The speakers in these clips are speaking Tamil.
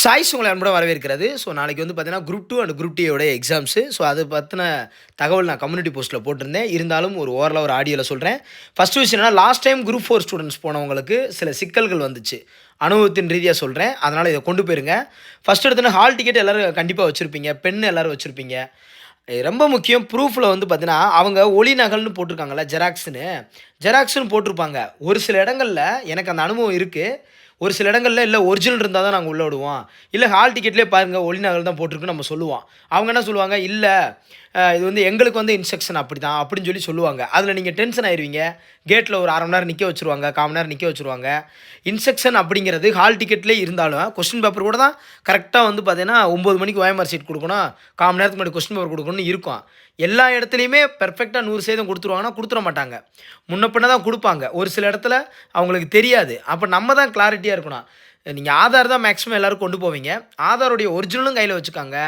சாய்ஸ் உங்களை அன்புடன் வரவேற்கிறது. ஸோ நாளைக்கு வந்து பார்த்தீங்கன்னா குரூப் டூ அண்ட் குரூப் டியோட எக்ஸாம்ஸு ஸோ அது பற்றின தகவல் நான் கம்யூனிட்டி போஸ்ட்டில் போட்டிருந்தேன். இருந்தாலும் ஒரு ஓரளவு ஒரு ஆடியோவில் சொல்கிறேன் ஃபஸ்ட்டு விஷயம் என்னன்னா last time group four students போனவங்களுக்கு சில சிக்கல்கள் வந்துச்சு. அனுபவத்தின் ரீதியாக சொல்கிறேன் அதனால் இதை கொண்டு போயிருங்க. ஃபஸ்ட் எடுத்தோன்னா ஹால் டிக்கெட் எல்லோரும் கண்டிப்பாக வச்சுருப்பீங்க. பெண் எல்லோரும் வச்சுருப்பீங்க. ரொம்ப முக்கியம் ப்ரூஃபில் வந்து பார்த்தீங்கன்னா அவங்க ஒளி நகல்னு போட்டிருக்காங்கல்ல ஜெராக்ஸ்னு ஜெராக்ஸ்னு போட்டிருப்பாங்க. ஒரு சில இடங்களில் எனக்கு அந்த அனுபவம் இருக்குது ஒரு சில இடங்களில் இல்லை ஒரிஜினல் இருந்தால் தான் நாங்கள் உள்ளே விடுவோம். இல்லை ஹால் டிக்கெட்லேயே பாருங்கள் ஒளிநகல் தான் போட்டிருக்குன்னு நம்ம சொல்லுவோம். அவங்க என்ன சொல்லுவாங்க இல்லை இது வந்து எங்களுக்கு வந்து இன்ஸ்ட்ரக்ஷன் அப்படி தான் அப்படின்னு சொல்லி சொல்லுவாங்க. அதில் நீங்கள் டென்ஷன் ஆயிடுவீங்க கேட்டில் ஒரு அரை மணி நேரம் நிற்க வச்சுருவாங்க கால் மணி நேரம் நிற்க வச்சுருவாங்க. இன்ஸ்ட்ரக்ஷன் அப்படிங்கிறது ஹால் டிக்கெட்லேயே இருந்தாலும் கொஸ்டின் பேப்பர் கூட தான் கரெக்டாக வந்து பார்த்தீங்கன்னா ஒம்பது மணிக்கு ஓஎம்ஆர் சீட் கொடுக்கணும் கால் மணி நேரத்துக்கு முன்னாடி கொஸ்டின் பேப்பர் கொடுக்கணும்னு இருக்கும். எல்லா இடத்துலையுமே பெர்ஃபெக்டாக நூறு சதவீதம் கொடுத்துருவாங்கன்னா கொடுத்துட மாட்டாங்க. முன்ன பின்ன தான் கொடுப்பாங்க. ஒரு சில இடத்துல அவங்களுக்கு தெரியாது. அப்போ நம்ம தான் கிளாரிட்டியாக இருக்கணும். நீங்கள் ஆதார் தான் மேக்ஸிமம் எல்லோரும் கொண்டு போவீங்க. ஆதாருடைய ஒரிஜினலும் கையில் வச்சுக்காங்க.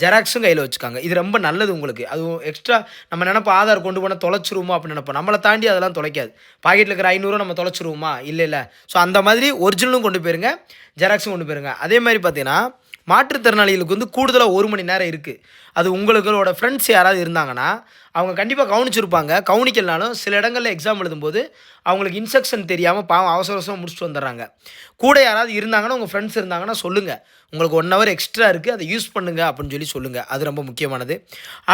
ஜெராக்ஸும் கையில் வச்சுக்காங்க. இது ரொம்ப நல்லது உங்களுக்கு. அதுவும் எக்ஸ்ட்ரா நம்ம நினைப்போம் ஆதார் கொண்டு போனால் தொலைச்சிருவோமா அப்படின்னு நினைப்போம். நம்மளை தாண்டி அதெல்லாம் தொலைக்காது. பாக்கெட்டில் இருக்கிற ஐநூறு நம்ம தொலைச்சிருவோமா? இல்லை இல்லை. ஸோ அந்த மாதிரி ஒரிஜினலும் கொண்டு போயிருங்க. ஜெராக்ஸும் கொண்டு போயிருங்க. அதே மாதிரி பார்த்தீங்கன்னா மாற்றுத்திறனாளிகளுக்கு வந்து கூடுதலாக ஒரு மணி நேரம் இருக்குது அது உங்களுக்களோட ஃப்ரெண்ட்ஸ் யாராவது இருந்தாங்கன்னா அவங்க கண்டிப்பாக கவனிச்சிருப்பாங்க. கவனிக்கலனாலும் சில இடங்களில் எக்ஸாம் எழுதும்போது அவங்களுக்கு இன்ஸ்ட்ரக்ஷன் தெரியாமல் பாவம் அவசர அவசரம் முடிச்சுட்டு வந்துடுறாங்க. கூட யாராவது இருந்தாங்கன்னா உங்கள் ஃப்ரெண்ட்ஸ் இருந்தாங்கன்னா சொல்லுங்கள் உங்களுக்கு ஒன் ஹவர் எக்ஸ்ட்ரா இருக்குது அதை யூஸ் பண்ணுங்க அப்படின்னு சொல்லி சொல்லுங்கள் அது ரொம்ப முக்கியமானது.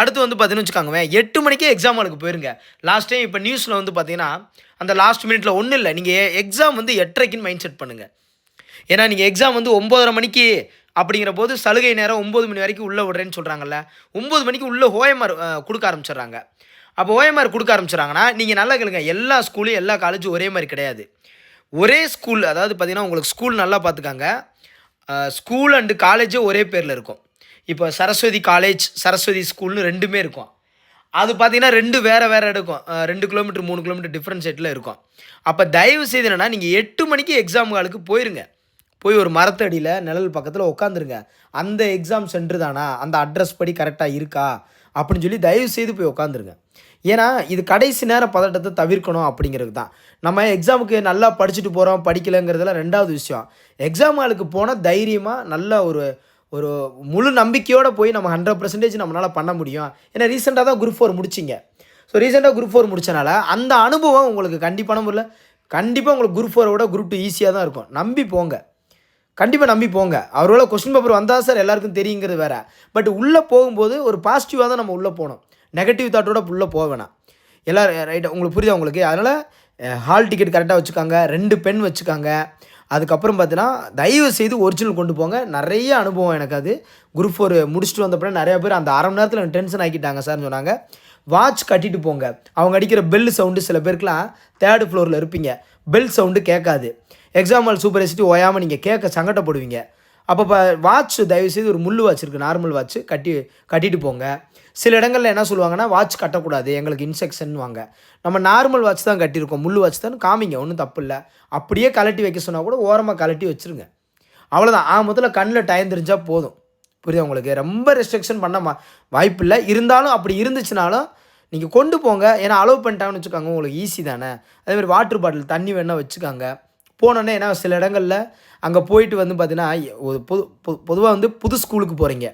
அடுத்து வந்து பார்த்தீங்கன்னு வச்சுக்கோங்க எட்டு மணிக்கே எக்ஸாம் ஹாலுக்கு போயிருங்க. லாஸ்ட் டைம் இப்போ நியூஸில் வந்து பார்த்தீங்கன்னா அந்த லாஸ்ட் மினிட்ல ஒன்றும் இல்லை. நீங்கள் எக்ஸாம் வந்து எட்டரைக்குன்னு மைண்ட் செட் பண்ணுங்கள் ஏன்னா நீங்கள் எக்ஸாம் வந்து ஒம்போதரை மணிக்கு அப்படிங்கிற போது சலுகை நேரம் ஒம்பது மணி வரைக்கும் உள்ளே விடுறேன்னு சொல்கிறாங்கல்ல ஒம்பது மணிக்கு உள்ளே ஓஎம்ஆர் கொடுக்க ஆரம்பிச்சிடுறாங்க. அப்போ ஓஎம்ஆர் கொடுக்க ஆரம்பிச்சிடுறாங்கன்னா நீங்கள் நல்லா கேளுங்க எல்லா ஸ்கூலும் எல்லா காலேஜும் ஒரே மாதிரி கிடையாது. ஒரே ஸ்கூல் அதாவது பார்த்தீங்கன்னா உங்களுக்கு ஸ்கூல் நல்லா பார்த்துக்காங்க ஸ்கூல் அண்டு காலேஜே ஒரே பேரில் இருக்கும். இப்போ சரஸ்வதி காலேஜ் சரஸ்வதி ஸ்கூல்னு ரெண்டுமே இருக்கும். அது பார்த்தீங்கன்னா ரெண்டு வேறு வேறு இருக்கும். ரெண்டு கிலோமீட்டர் மூணு கிலோமீட்டர் டிஃப்ரெண்ட் செட்டில் இருக்கும். அப்போ தயவு செய்து என்னன்னா நீங்கள் எட்டு மணிக்கு எக்ஸாம் காலுக்கு போயிருங்க. போய் ஒரு மரத்தடியில் நிழல் பக்கத்தில் உட்காந்துருங்க அந்த எக்ஸாம் சென்டர் தானா? அந்த அட்ரஸ் படி கரெக்டாக இருக்கா? அப்படின்னு சொல்லி தயவு செய்து போய் உட்காந்துருங்க ஏன்னா இது கடைசி நேர பதட்டத்தை தவிர்க்கணும் அப்படிங்கிறது தான். நம்ம எக்ஸாமுக்கு நல்லா படிச்சுட்டு போகிறோம் படிக்கலைங்கிறதுல ரெண்டாவது விஷயம். எக்ஸாம் ஆளுக்கு போனால் தைரியமாக நல்ல ஒரு ஒரு முழு நம்பிக்கையோடு போய் நம்ம ஹண்ட்ரட் பர்சன்டேஜ் நம்மளால் பண்ண முடியும். ஏன்னா ரீசெண்டாக தான் குரூப் ஃபோர் முடிச்சிங்க. ஸோ ரீசெண்டாக குரூப் ஃபோர் முடித்தனால அந்த அனுபவம் உங்களுக்கு கண்டிப்பான முறையில் கண்டிப்பாக உங்களுக்கு குரூப் ஃபோரை விட குரூப் டூ ஈஸியாக தான் இருக்கும். நம்பி போங்க. கண்டிப்பாக நம்பி போங்க. அவரோட கொஸ்டின் பேப்பர் வந்தால் சார் எல்லாருக்கும் தெரியுங்கிறது வேற. பட் உள்ளே போகும்போது ஒரு பாசிட்டிவாக தான் நம்ம உள்ளே போகணும். நெகட்டிவ் தாட்டோட உள்ளே போக வேணாம். எல்லோரும் ரைட் உங்களுக்கு புரியுதா உங்களுக்கு? அதனால் ஹால் டிக்கெட் கரெக்டாக வச்சுக்காங்க. ரெண்டு பென் வச்சுக்காங்க. அதுக்கப்புறம் பார்த்தீங்கன்னா தயவு செய்து ஒரிஜினல் கொண்டு போங்க. நிறைய அனுபவம் எனக்கு அது. குரூப் ஃபோர் முடிச்சுட்டு வந்த பிறகு நிறைய பேர் அந்த அரை மணி நேரத்தில் எனக்கு டென்ஷன் ஆக்கிட்டாங்க சார்னு சொன்னாங்க. வாட்ச் கட்டிட்டு போங்க. அவங்க அடிக்கிற பெல் சவுண்டு சில பேருக்குலாம் தேர்டு ஃப்ளோரில் இருப்பீங்க. பெல் சவுண்டு கேட்காது. எக்ஸாம்பிள் சூப்பர் சூப்பர்வைசிட்டி ஓயாமல் நீங்கள் கேட்க சங்கடப்படுவீங்க. அப்போ இப்போ வாட்ச் தயவுசெய்து ஒரு முள் வாட்ச் இருக்குது நார்மல் வாட்ச் கட்டி கட்டிட்டு போங்க. சில இடங்களில் என்ன சொல்லுவாங்கன்னா வாட்ச் கட்டக்கூடாது எங்களுக்கு இன்ஸ்ட்ரக்ஷன் வாங்க நம்ம நார்மல் வாட்ச் தான் கட்டியிருக்கோம் முள் வாட்ச் தான் காமிங்க ஒன்றும் தப்பு இல்லை அப்படியே கலட்டி வைக்க சொன்னால் கூட ஓரமாக கலட்டி வச்சுருங்க. அவ்வளோதான் ஆ முதல்ல கண்ணில் டயம் தெரிஞ்சால் போதும். புரியுதா உங்களுக்கு? ரொம்ப ரெஸ்ட்ரிக்ஷன் பண்ண மா வாய்ப்பு இல்லை இருந்தாலும் அப்படி இருந்துச்சுனாலும் நீங்கள் கொண்டு போங்க. ஏன்னா அலோவ் பண்ணிட்டாங்கன்னு வச்சுக்கோங்க உங்களுக்கு ஈஸி தானே. அதேமாதிரி வாட்டர் பாட்டில் தண்ணி வேணால் வச்சுக்காங்க. போனோன்னே ஏன்னா சில இடங்களில் அங்கே போயிட்டு வந்து பார்த்தீங்கன்னா ஒரு பொது பொதுவாக வந்து புது ஸ்கூலுக்கு போகிறீங்க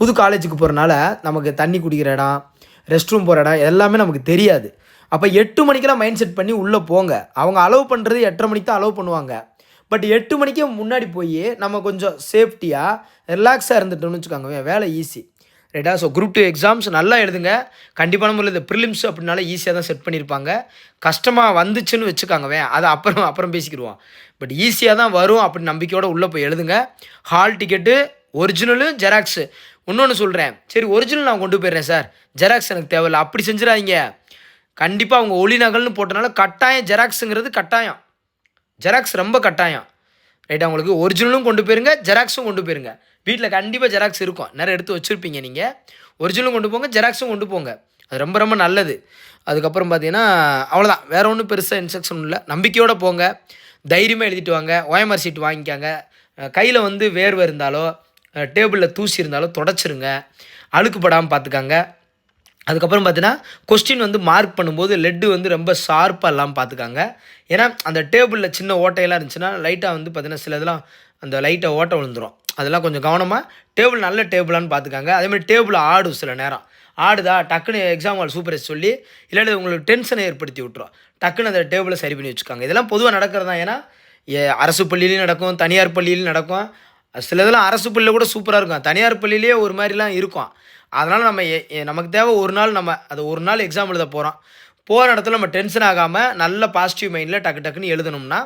புது காலேஜுக்கு போகிறனால நமக்கு தண்ணி குடிக்கிற இடம் ரெஸ்ட் ரூம் போகிற இடம் எல்லாமே நமக்கு தெரியாது. அப்போ எட்டு மணிக்கெல்லாம் மைண்ட் செட் பண்ணி உள்ளே போங்க. அவங்க அலோவ் பண்ணுறது எட்டரை மணிக்கு தான் அலோவ் பண்ணுவாங்க. பட் எட்டு மணிக்கே முன்னாடி போய் நம்ம கொஞ்சம் சேஃப்டியாக ரிலாக்ஸாக இருந்துட்டோம்னு வச்சுக்கோங்க வேலை ஈஸி ரைட்டா ஸோ குரூப் டூ எக்ஸாம்ஸ் நல்லா எழுதுங்க. கண்டிப்பான முறையில் இந்த ப்ரிலிம்ஸ் அப்படின்னால ஈஸியாக தான் செட் பண்ணியிருப்பாங்க கஷ்டமாக வந்துச்சுன்னு வச்சுக்காங்கவே அதை அப்புறம் அப்புறம் பேசிக்கிடுவோம் பட் ஈஸியாக தான் வரும் அப்படின்னு நம்பிக்கையோடு உள்ளே போய் எழுதுங்க. ஹால் டிக்கெட்டு ஒரிஜினலு ஜெராக்ஸு இன்னொன்று சொல்கிறேன் சரி ஒரிஜினல் நான் கொண்டு போயிடுறேன் சார் ஜெராக்ஸ் எனக்கு தேவையில்ல. அப்படி செஞ்சிடாதீங்க. கண்டிப்பாக அவங்க ஒளி நகல்னு போட்டனால கட்டாயம் ஜெராக்ஸுங்கிறது கட்டாயம். ஜெராக்ஸ் ரொம்ப கட்டாயம். ரைட்டா அவங்களுக்கு ஒரிஜினலும் கொண்டு போயிருங்க ஜெராக்ஸும் கொண்டு போயிருங்க. வீட்டில் கண்டிப்பாக ஜெராக்ஸ் இருக்கும். நிறைய எடுத்து வச்சுருப்பீங்க நீங்கள் ஒரிஜினலும் கொண்டு போங்க ஜெராக்ஸும் கொண்டு போங்க. அது ரொம்ப ரொம்ப நல்லது. அதுக்கப்புறம் பார்த்தீங்கன்னா அவ்வளோதான் வேறு ஒன்றும் பெருசாக இன்ஸ்ட்ரக்ஷன் இல்லை. நம்பிக்கையோடு போங்க. தைரியமாக எழுதிட்டு வாங்க. ஓஎம்ஆர் சீட் வாங்கிக்காங்க. கையில் வந்து வேர்வை இருந்தாலோ டேபிளில் தூசி இருந்தாலோ தொடச்சிருங்க. அழுக்குப்படாமல் பார்த்துக்காங்க அதுக்கப்புறம் பார்த்தீங்கன்னா கொஸ்டின் வந்து மார்க் பண்ணும்போது லெட்டு வந்து ரொம்ப ஷார்ப்பாக இல்லாமல் பார்த்துக்காங்க ஏன்னா அந்த டேபிளில் சின்ன ஓட்டையெல்லாம் இருந்துச்சுன்னா லைட்டாக வந்து பார்த்தீங்கன்னா சில இதெல்லாம் அந்த லைட்டாக ஓட்டை விழுந்துரும். அதெல்லாம் கொஞ்சம் கவனமாக டேபிள் நல்ல டேபிளான்னு பார்த்துக்காங்க அதேமாதிரி டேபிள் ஆடும் சில நேரம். ஆடுதா டக்குன்னு எக்ஸாம் ஹால் சூப்பர் சொல்லி இல்லாட்டி உங்களுக்கு டென்ஷனை ஏற்படுத்தி விட்ரும் டக்குன்னு அந்த டேபிளை சரி பண்ணி வச்சுக்காங்க. இதெல்லாம் பொதுவாக நடக்கிறது? தான் ஏன்னா ஏ- அரசு பள்ளியிலையும் நடக்கும் தனியார் பள்ளியிலையும் நடக்கும். சில இதெல்லாம் அரசு பள்ளியில் கூட சூப்பராக இருக்கும். தனியார் பள்ளியிலேயே ஒரு மாதிரிலாம் இருக்கும். அதனால் நம்ம நமக்கு தேவை ஒரு நாள் நம்ம அது ஒரு நாள் எக்ஸாம் எழுத போகிறோம் போகிற இடத்துல நம்ம டென்ஷன் ஆகாமல் நல்ல பாசிட்டிவ் மைண்டில் டக்கு டக்குன்னு எழுதணும்னா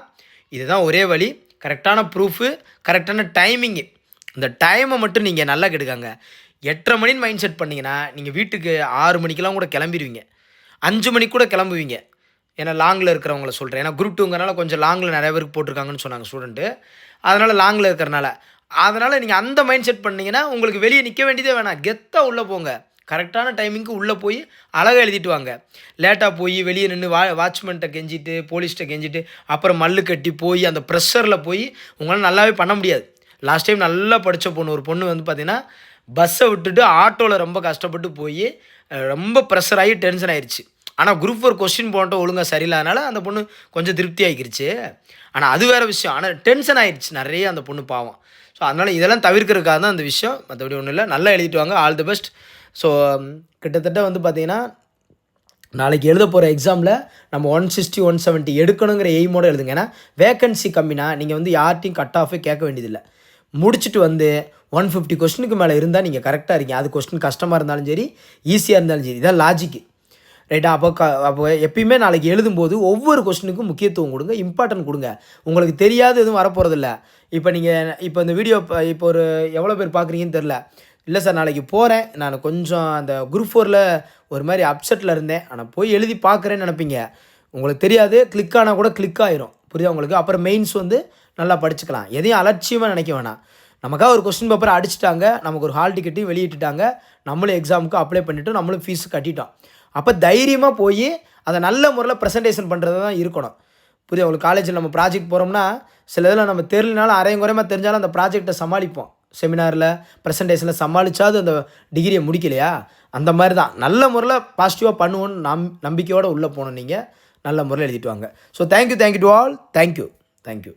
இதுதான் ஒரே வழி. கரெக்டான ப்ரூஃபு கரெக்டான டைமிங்கு இந்த டைமை மட்டும் நீங்கள் நல்லா கெடுக்காங்க. எட்டரை மணின்னு மைண்ட் செட் பண்ணிங்கன்னா நீங்கள் வீட்டுக்கு ஆறு மணிக்கெலாம் கூட கிளம்பிடுவீங்க அஞ்சு மணிக்கு கூட கிளம்புவீங்க. ஏன்னா லாங்கில் இருக்கிறவங்கள சொல்கிறேன் ஏன்னா குரூப் டூங்கிறனால கொஞ்சம் லாங்கில் நிறைய பேருக்கு போட்டிருக்காங்கன்னு சொன்னாங்க ஸ்டூடெண்ட்டு அதனால் லாங்கில் இருக்கிறனால அதனால் நீங்கள் அந்த மைண்ட் செட் பண்ணீங்கன்னா உங்களுக்கு வெளியே நிற்க வேண்டியதே வேணாம். கெத்தாக உள்ளே போங்க. கரெக்டான டைமிங்க்கு உள்ளே போய் அழகாக எழுதிட்டு வாங்க. லேட்டாக போய் வெளியே நின்று வா வாட்ச்மேன்ட்ட கெஞ்சிட்டு போலீஸ்கிட்ட கெஞ்சிட்டு அப்புறம் மல்லு கட்டி போய் அந்த ப்ரெஷரில் போய் உங்களால் நல்லாவே பண்ண முடியாது. லாஸ்ட் டைம் நல்லா படித்த பொண்ணு ஒரு பொண்ணு வந்து பார்த்திங்கன்னா பஸ்ஸை விட்டுட்டு ஆட்டோவில் ரொம்ப கஷ்டப்பட்டு போய் ரொம்ப ப்ரெஷர் ஆகி டென்ஷன் ஆயிடுச்சு ஆனால் குரூப் ஃபோர் கொஸ்டின் போன்ட்டு ஒழுங்காக சரியில்லாதனால அந்த பொண்ணு கொஞ்சம் திருப்தி ஆகிக்கிருச்சு ஆனால் அது வேறு விஷயம். ஆனால் டென்ஷன் ஆயிடுச்சு நிறைய அந்த பொண்ணு பாவம். ஸோ அதனால் இதெல்லாம் தவிர்க்கிறதுக்காக தான் அந்த விஷயம். மற்றபடி ஒன்றும் இல்லை. நல்லா எழுதிட்டு வாங்க. ஆல் தி பெஸ்ட் ஸோ கிட்டத்தட்ட வந்து பார்த்தீங்கன்னா நாளைக்கு எழுத போகிற எக்ஸாமில் நம்ம ஒன் சிக்ஸ்டி ஒன் செவன்ட்டி எடுக்கணுங்கிற எய்மோடு எழுதுங்க. ஏன்னா வேகன்சி கம்மினா நீங்கள் வந்து யார்ட்டையும் கட் ஆஃபே கேட்க வேண்டியதில்லை. முடிச்சுட்டு வந்து ஒன் ஃபிஃப்டி கொஸ்டினுக்கு மேலே இருந்தால் நீங்கள் கரெக்டாக இருக்கீங்க. அது கொஸ்டின் கஷ்டமாக இருந்தாலும் சரி ஈஸியாக இருந்தாலும் சரி. இதான் லாஜிக்கு ரைட்டா அப்போ க அப்போ எப்பயுமே நாளைக்கு எழுதும்போது ஒவ்வொரு கொஸ்டினுக்கும் முக்கியத்துவம் கொடுங்க இம்பார்ட்டன்ட் கொடுங்க. உங்களுக்கு தெரியாது எதுவும் வரப்போகிறதில்ல இப்போ நீங்கள் இப்போ இந்த வீடியோ இப்போ ஒரு எவ்வளோ பேர் பார்க்குறீங்கன்னு தெரில இல்லை சார் நாளைக்கு போகிறேன் நான் கொஞ்சம் அந்த குரூப் ஃபோரில் ஒரு மாதிரி அப்செட்டில் இருந்தேன். ஆனால் போய் எழுதி பார்க்குறேன்னு நினைப்பீங்க. உங்களுக்கு தெரியாது கிளிக் ஆனால் கூட கிளிக் ஆயிரும். புரியுதா உங்களுக்கு? அப்புறம் மெயின்ஸ் வந்து நல்லா படிச்சுக்கலாம். எதையும் அலட்சியமாக நினைக்க வேணாம். நமக்காக ஒரு கொஸ்டின் பேப்பரை அடிச்சிட்டாங்க. நமக்கு ஒரு ஹால் டிக்கெட்டையும் வெளியிட்டுட்டாங்க. நம்மளும் எக்ஸாமுக்கு அப்ளை பண்ணிவிட்டோம் நம்மளும் ஃபீஸ் கட்டிட்டோம். அப்போ தைரியமாக போய் அதை நல்ல முறையில் ப்ரெசன்டேஷன் பண்ணுறது தான் இருக்கணும். புரியுது? உங்களுக்கு காலேஜில் நம்ம ப்ராஜெக்ட் போகிறோம்னா சில இதில் நம்ம தெரியலனாலும் அரையும் குறையமாக தெரிஞ்சாலும் அந்த ப்ராஜெக்டை சமாளிப்போம். செமினாரில் ப்ரெசன்டேஷனில் சமாளித்தாது அந்த டிகிரியை முடிக்கலையா? அந்த மாதிரி தான் நல்ல முறையில் பாசிட்டிவாக பண்ணுவோன்னு நம் நம்பிக்கையோடு உள்ளே போகணும் நீங்கள் நல்ல முறையில் எழுதிட்டு வாங்க. So thank you thank you to all thank you thank you